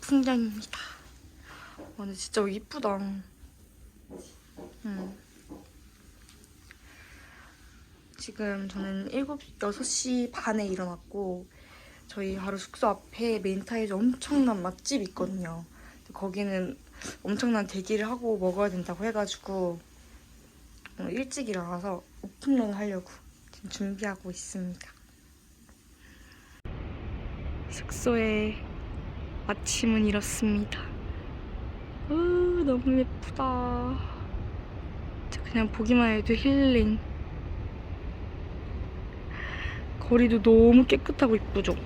풍경입니다. 와, 근데 진짜 이쁘다. 음. 지금 저는 7, 6시 반에 일어났고 저희 바로 숙소 앞에 메인타이즈 엄청난 맛집이 있거든요. 거기는 엄청난 대기를 하고 먹어야 된다고 해가지고 어, 일찍 일어나서 오픈런 하려고 지금 준비하고 있습니다. 숙소의 아침은 이렇습니다. 으, 너무 예쁘다. 그냥 보기만 해도 힐링. 거리도 너무 깨끗하고 이쁘죠?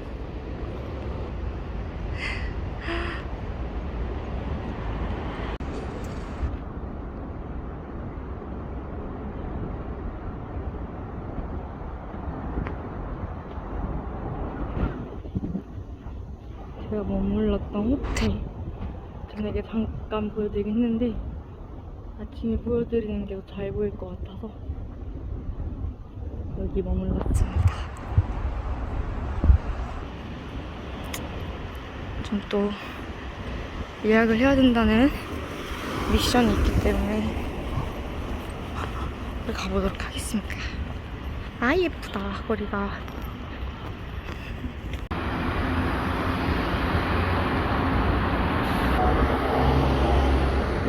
제가 머물렀던 호텔 저녁에 잠깐 보여드리긴 했는데 아침에 보여드리는 게 더 잘 보일 것 같아서 여기 머물렀습니다. 좀 또 예약을 해야 된다는 미션이 있기 때문에 가보도록 하겠습니다. 아 예쁘다 거리가.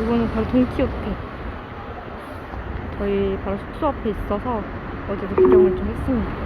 이거는 바로 돈키호테. 저희 바로 숙소 앞에 있어서 어제도 구경을 좀 했습니다.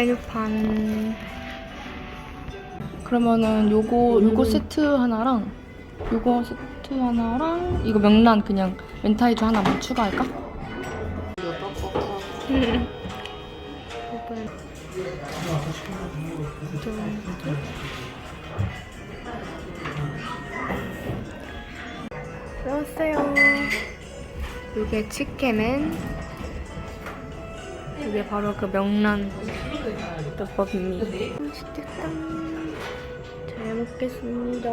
메뉴판. 그러면은 요거 요거 세트 하나랑 요거 세트 하나랑 이거 명란 그냥 멘타이즈 하나만 추가할까? 안녕하세요. 이게 치케맨. 이게 바로 그 명란 떡밥입니다. 맛있겠다. 잘 먹겠습니다.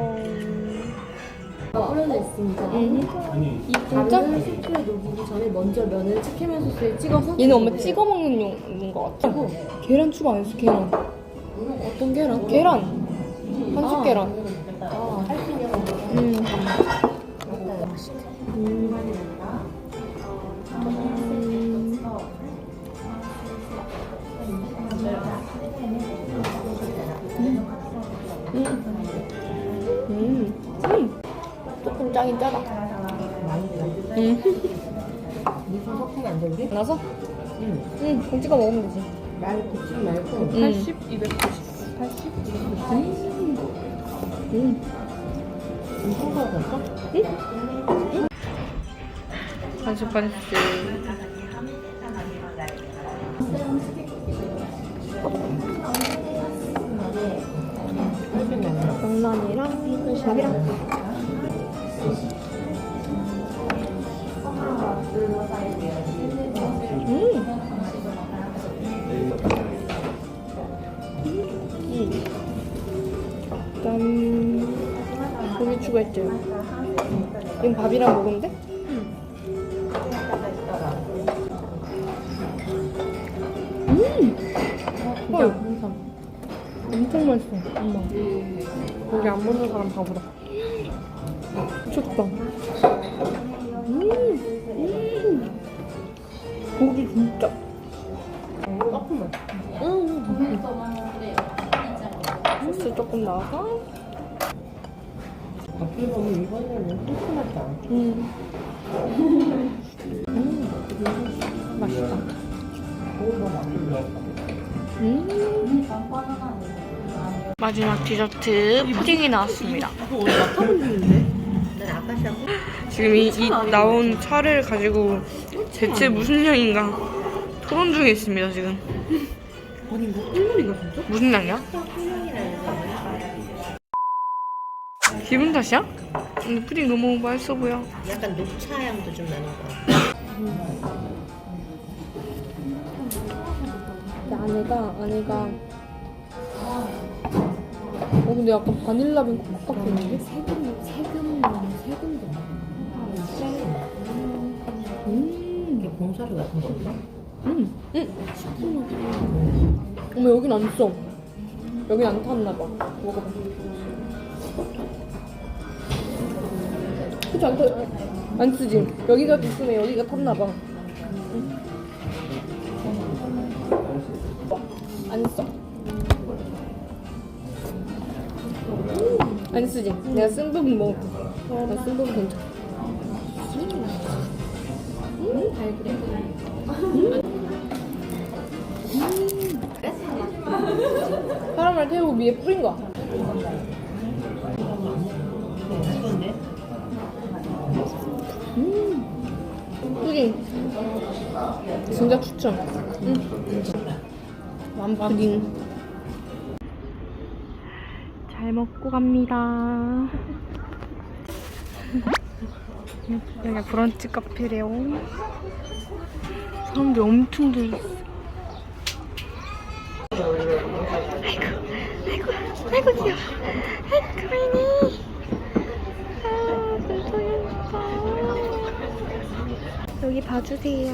뿌려져 있습니다. 음. 이 진짜? 스프에 녹이기 전에 먼저 면을 치케면 소스에 찍어서 얘는 엄마 찍어 먹는 용인 것 같아. 계란 추가 안 했어, 계란. 어떤 계란? 계란. 한식 계란. 아, 음. 음. 짜긴 짜다. 음. 무슨 섞으면 안 돼, 우리? 나서? 응. 응, 그럼 찍어 먹으면 되지. 말고, 굽지 말고. 음. 80, 290. 80, 290. 음. 좀 섞어도 될까? 반씩 반씩. 명란이랑 밥이랑. 추가했죠. 이건 밥이랑 먹으면 돼? 음. 항상. 엄청 맛있어, 엄마. 고기 안 먹는 사람 바보다. 미쳤다. 음, 음. 고기 진짜. 조금만. 소스 조금 넣어서. 어떻게 보면 이번에는 소스맛이 안 음. 맛있다. 음. 마지막 디저트 푸딩이 나왔습니다. 지금 이, 이 나온 차를 가지고 대체 무슨 향인가 토론 중에 있습니다 지금. 아니 이거 꿀물인가 진짜? 무슨 향이야? 기분 탓이야? 근데 푸딩 너무 맛있어 보여. 약간 녹차 향도 좀 나는 것 같아. 안에가 안에가 어 근데 약간 바닐라빈 코코 같은 데? 세금, 세금, 세금도. 음. 이게 봉사료 같은 건가? 음. 음. 어머 여긴 안 써. 여긴 안 탔나 봐. 먹어봐. 그치 안 타. 안 쓰지. 여기가 있으면 여기가 탔나 봐. 음. 안 써. 안 쓰지. 내가 쓴 부분 먹을게. 나쓴 부분 괜찮아. 음, 달그래. 사람을 태우고 위에 뿌린 거야. 푸딩. 진짜 추천. 응. 완푸딩. 잘 먹고 갑니다. 여기가 브런치 카페래요. 사람들 엄청 들어있어. 아이고 귀여워. 아이고 가인이. 아 진짜 예뻐. 여기 봐주세요.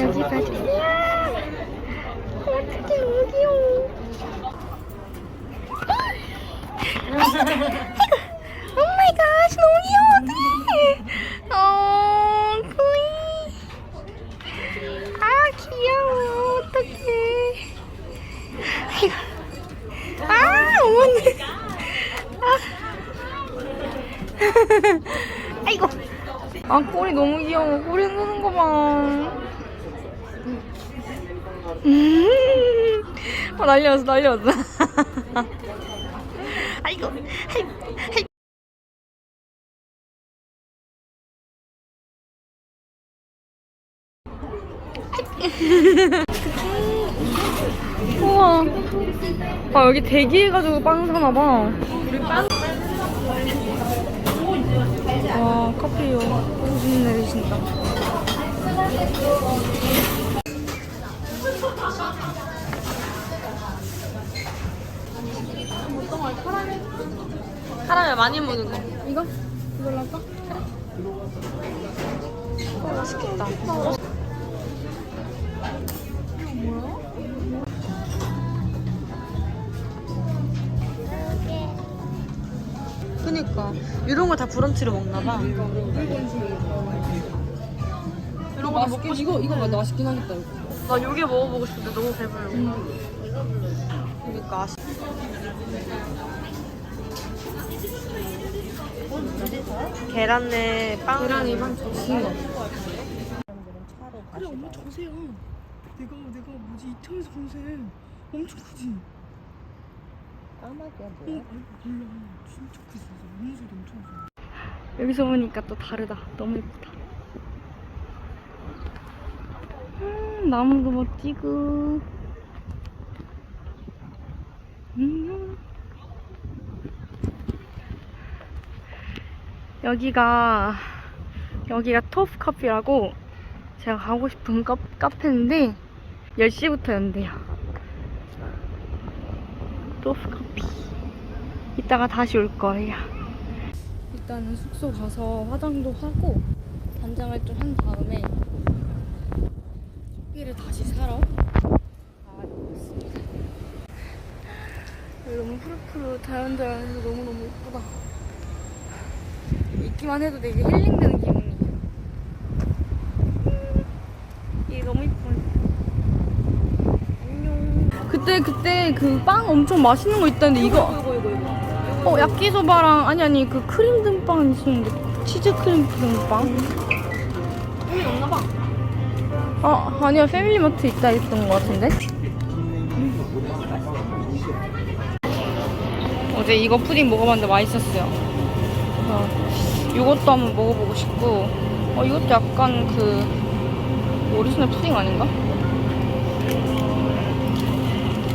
여기 봐주세요. 어떡해 너무 귀여워. 오마이 갓 너무 귀여워. 어 꾸이. 아 귀여워 어떡해. 아 어머니. 아. 아 꼬리 너무 귀여워. 꼬리 흔드는 거 봐. 음. 어 난리 났어 난리 났어. 아이고. 아이고. 아이고. 우와. 아 여기 대기해가지고 빵 사나 봐. 우리 빵. 와 커피요. 무슨 내리신다. 카라멜 많이 먹는 거. 이거? 이걸로 할까? 그래. 어, 맛있겠다. 그니까 이런 거 다 브런치로 먹나 봐. 이런 거 먹고 싶 이거 이거 맛있긴 하겠다. 이거. 나 요게 먹어보고 싶은데 너무 배불러. 그니까 아쉽. 계란에 빵. 계란이 빵 좋지. 그래 엄마 저세요. 내가 내가 뭐지 본 새. 엄청 크지. 까마귀야 어, 뭐야? 진짜 크지. 문소리 엄청 크지. 여기서 보니까 또 다르다. 너무 예쁘다. 음, 나무도 멋지고. 음. 여기가 여기가 토프 커피라고 제가 가고 싶은 카, 카페인데 10시부터 연대요. 토프. 이따가 다시 올 거예요. 일단은 숙소 가서 화장도 하고 단장을 좀 한 다음에 커피를 다시 사러 가봤습니다. 여기 너무 푸르푸르 자연자연해서 너무너무 예쁘다. 있기만 해도 되게 힐링되는 기분이야. 이게 너무 예뻐요. 안녕. 그때 그때 그 빵 엄청 맛있는 거 있다는데 이거. 어 야끼소바랑 아니 아니 그 크림 등빵 있었는데 치즈 크림 등빵? 여기 없나 봐. 어 아니야 패밀리마트 있다 했던 것 같은데 어제 이거 푸딩 먹어봤는데 맛있었어요 그래서 이것도 한번 먹어보고 싶고 어 이것도 약간 그 오리지널 푸딩 아닌가?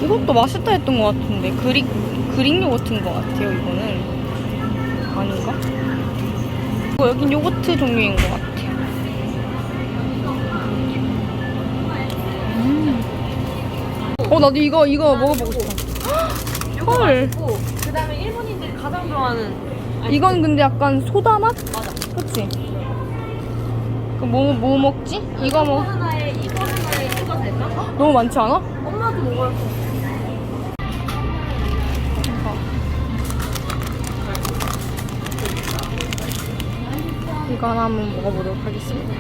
이것도 맛있다 했던 것 같은데 그릭 그릭 요거트인 것 같아요 이거는 아닌가? 어, 여긴 요거트 종류인 것 같아요 어 나도 이거 이거 먹어보고 싶어. 헐. 그 다음에 일본인들이 가장 좋아하는 이건 근데 약간 소다 맛? 맞아. 그치? 그뭐 뭐 먹지? 이거 이거 뭐 하나에 이거 하나에 이거 될까? 너무 많지 않아? 엄마도 먹어야 돼. 이거 하나 한번 먹어보도록 하겠습니다.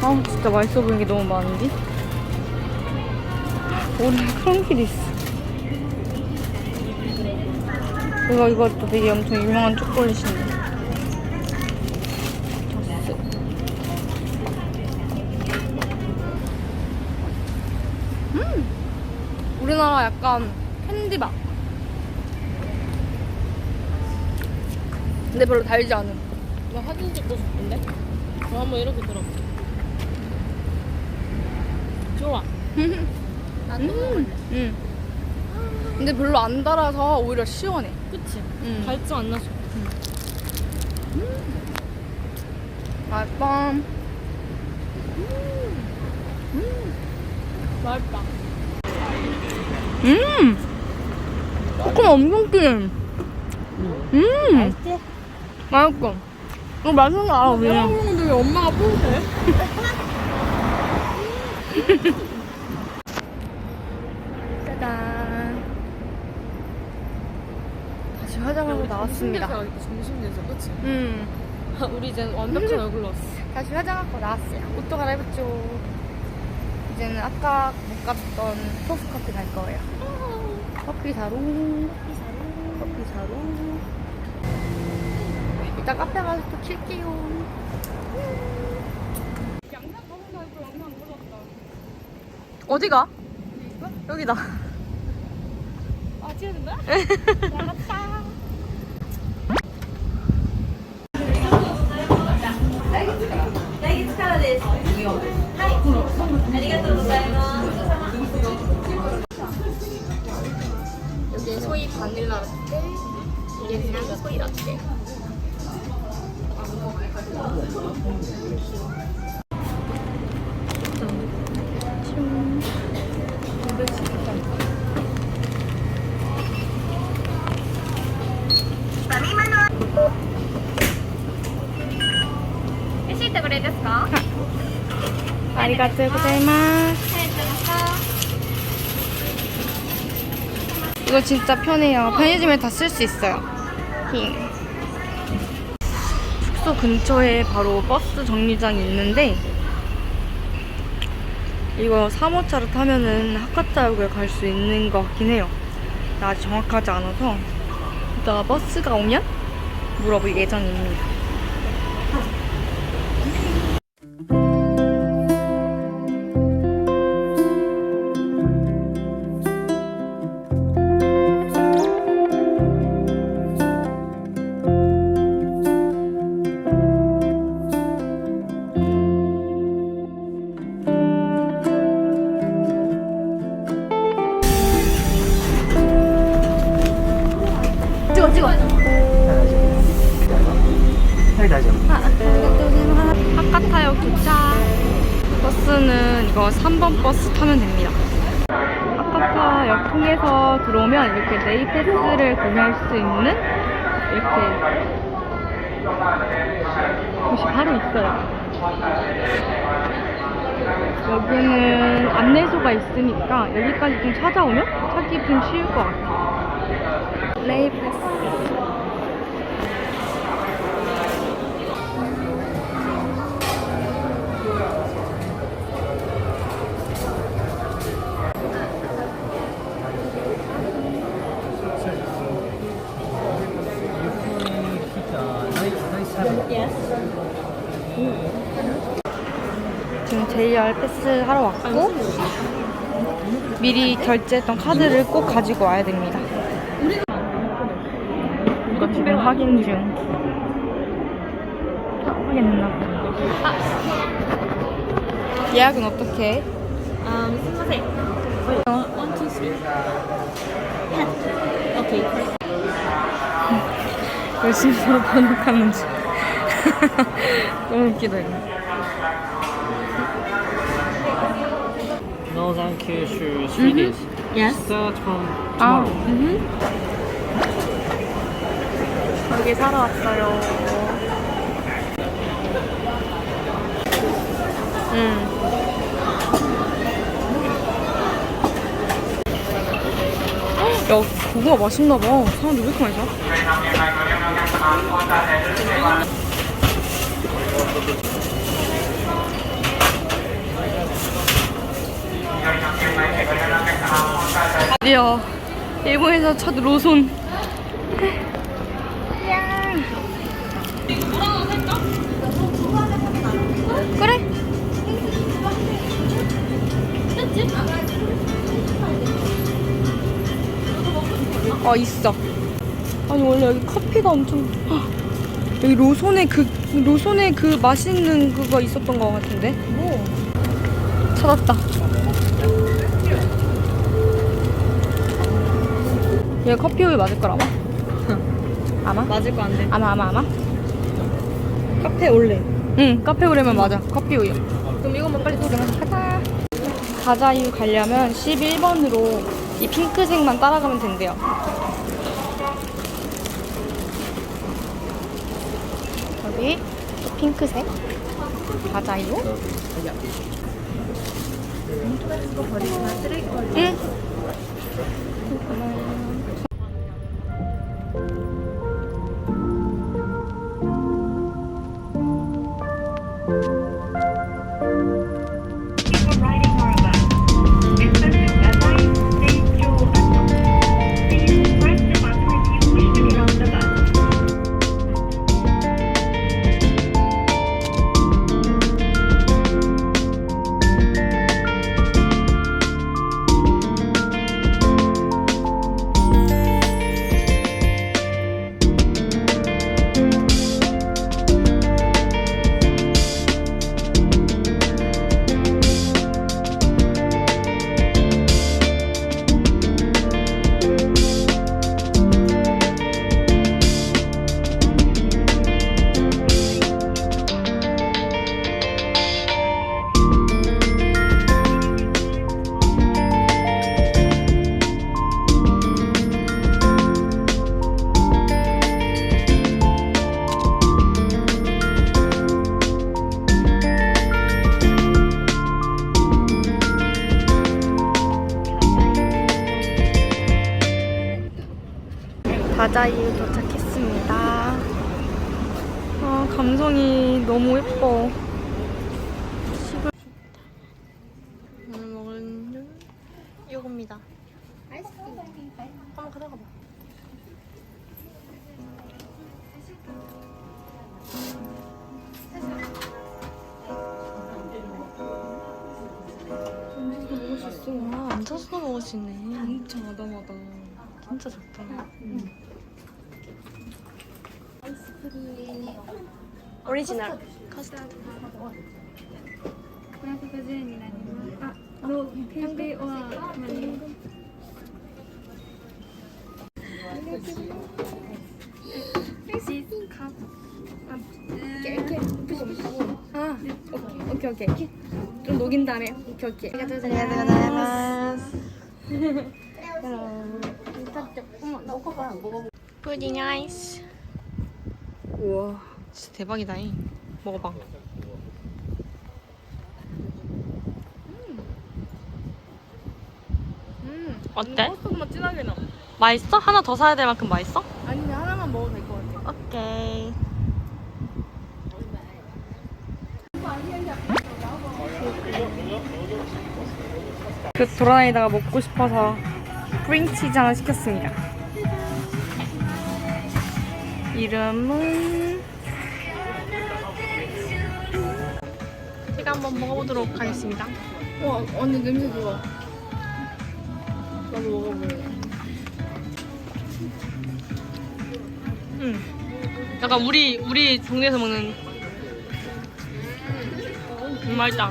아 진짜 맛있어 보이는 게 너무 많은데? 오늘 그런 길이 있어. 이거 이것도 되게 엄청 유명한 초콜릿인데. 음! 우리나라 약간 캔디 맛. 근데 별로 달지 않은. 나 사진 찍고 싶은데? 저 한번 이렇게 들어볼게. 좋아. 나도 음, 음. 근데 별로 안 달아서 오히려 시원해. 그치? 음. 갈증 안 나서. 맛있다. 맛있다. 음! 조금 엄청 긴. 음! 맛있지? 맛있어. 이거 맛있는 거 알아, 우리. 내가 먹는데 왜 엄마가 뽑으세? 짜잔. 다시 화장하고 나왔습니다. 점심 내서 그치? 음. 우리 이제 완벽한 얼굴로 왔어. 다시 화장하고 나왔어요. 옷도 갈아입었죠. 이제는 아까 못 갔던 토스 커피 갈 거예요. 커피 사러. 커피 사러. 커피 사러. 이따 카페 가서 또 킬게요. 어디가? 여기다. 아, 된다? 여기 고자이마스. 이거 진짜 편해요. 편의점에 다 쓸 수 있어요. 힝. 숙소 근처에 바로 버스 정류장이 있는데 이거 3호차를 타면은 하카타역을 갈 수 있는 것 같긴 해요. 나 아직 정확하지 않아서 이따가 버스가 오면 물어볼 예정입니다. 찍어 찍어. 아, 하카타역 도착 아, 아, 버스는 이거 3번 버스 타면 됩니다. 하카타역 통해서 들어오면 이렇게 네이 패스를 구매할 수 있는 이렇게 곳이 바로 있어요. 여기는 안내소가 있으니까 여기까지 좀 찾아오면 찾기 좀 쉬울 것 같아요. 레이패스. 지금 JR 패스 하러 왔고 미리 결제했던 카드를 꼭 가지고 와야 됩니다. 확인 중. 확인했나 봐. 예약은 어떻게 해? 음, 스마세. 어. 원, 투, 쓰리. 오케이. 열심히 서로 번역하는 중. 너무 웃기다 이거. No, thank you. 是 Swedish. Yes. Start from 아, tomorrow. 음. 여기 사러 왔어요. 음. 야, 고구마 맛있나 봐. 사람들 왜 이렇게 많이 사? 드디어 일본에서 첫 로손. 어 있어. 아니 원래 여기 커피가 엄청 헉, 여기 로손에 그 로손에 그 맛있는 그거 있었던 것 같은데. 뭐? 찾았다. 얘 커피 우유 맞을 거라마? 아마? 맞을 거 안 돼. 아마 아마 아마? 카페 올래. 응 카페 우유면 맞아 커피 우유 그럼 이것만 빨리 소개. 가자 가자유 가려면 11번으로 이 핑크색만 따라가면 된대요 여기 또 핑크색? 가자유 응? riding 가자 오리지널 커스터드. 아, 오케이, 오케이, 오케이. 좀 녹인 다음에. 오케이, 오케이. 푸딩 아이스. 우와. 진짜 대박이다잉. 먹어봐. 음. 음. 어때? 맛 진하게 나. 맛있어? 하나 더 사야 될 만큼 맛있어? 아니 하나만 먹어도 될 것 같아. 오케이. 그 돌아다니다가 먹고 싶어서 프링치즈 하나 시켰습니다. 이름은 한번 먹어보도록 하겠습니다. 와 언니 냄새 좋아. 나도 먹어볼래. 음. 약간 우리 우리 동네에서 먹는 음, 맛있다.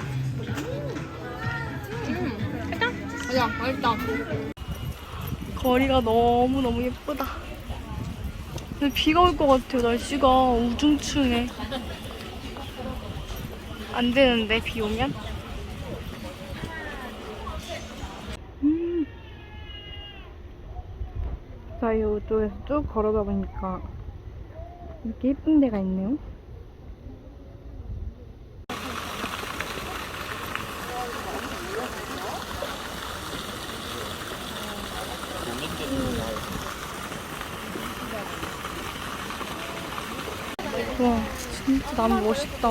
야 맛있다. 거리가 너무 너무 예쁘다. 근데 비가 올 것 같아요. 날씨가 우중충해. 안 되는데 비 오면? 음. 자, 이쪽에서 쭉 걸어가 보니까 이렇게 예쁜 데가 있네요. 와, 진짜 나무 멋있다.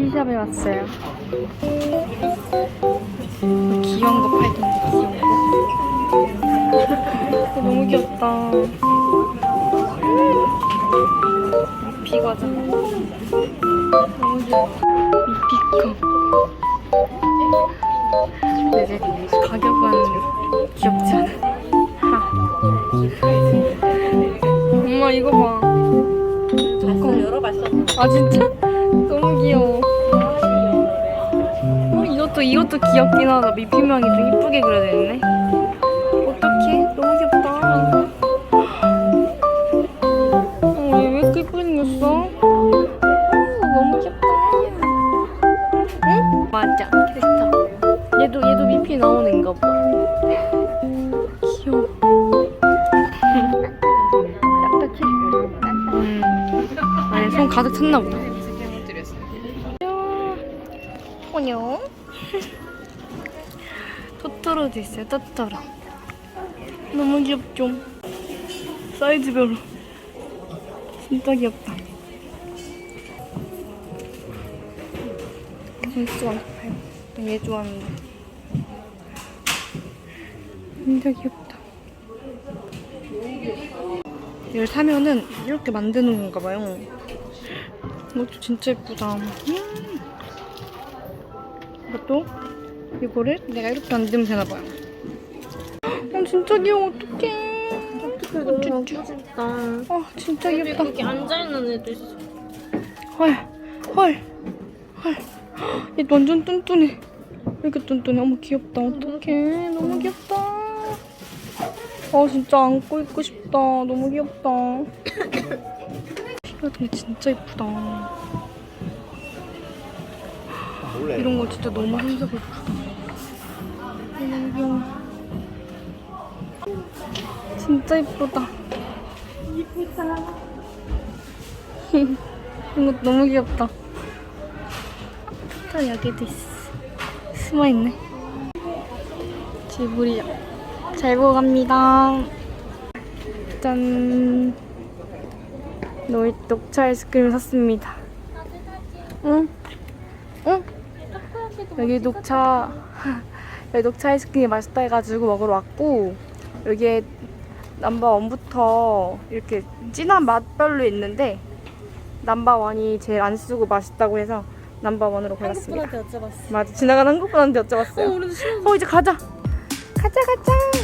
미피샵에 왔어요. 귀여운 거 팔던데, 귀여운 거. 어, 너무 귀엽다. 미피 과자. 너무 귀여워. 미피컵. 근데 이제 가격은 귀엽지 않아. 하. 엄마 이거 봐. 잠깐 열어봤어. 아 진짜? 이것도 이것도 귀엽긴 하다. 미피명이 좀 이쁘게 그려져 있네. 어떡해? 너무 귀엽다. 어, 얘왜 이렇게 이쁘게 생겼어? 어, 너무 귀엽다. 응? 맞아. 됐어. 얘도 얘도 미피 나오는 인가 봐. 귀여워. 딱딱해. 음. 아니 손 가득 찼나 보다. 안녕. 토토로도 있어요. 토토로. 너무 귀엽죠? 사이즈별로. 진짜 귀엽다. 진짜 많이 파요. 얘 좋아하는데. 진짜 귀엽다. 이걸 사면은 이렇게 만드는 건가 봐요. 이것도 진짜 예쁘다. 음. 이것도 이거를 내가 이렇게 만들면 되나 봐요. 어, 진짜 귀여워. 어떡해. 어떡해, 이거 진짜. 아, 진짜 귀엽다. 여기 앉아 있는 애도 있어. 헐, 헐, 헐. 얘 완전 뚠뚠해. 왜 이렇게 뚠뚠해? 어머 귀엽다. 어떡해. 너무 귀엽다. 아 진짜 안고 있고 싶다. 너무 귀엽다. 피 같은 게 진짜 예쁘다. 이런 거 진짜 너무 예쁘다. 너무 귀여워. 진짜 예쁘다. 예쁘다. 이거 너무 귀엽다. 또 여기도 있어. 숨어 있네. 지브리야. 잘 보고 갑니다. 짠. 노이 녹차 아이스크림 샀습니다. 응? 응? 여기 녹차 여기 녹차 아이스크림이 맛있다 해가지고 먹으러 왔고 여기에 넘버 원부터 이렇게 진한 맛별로 있는데 넘버 원이 제일 안 쓰고 맛있다고 해서 넘버 원으로 골랐습니다. 여쭤봤어. 맞아 지나가는 한국분한테 여쭤봤어요. 어, 이제 가자. 가자 가자.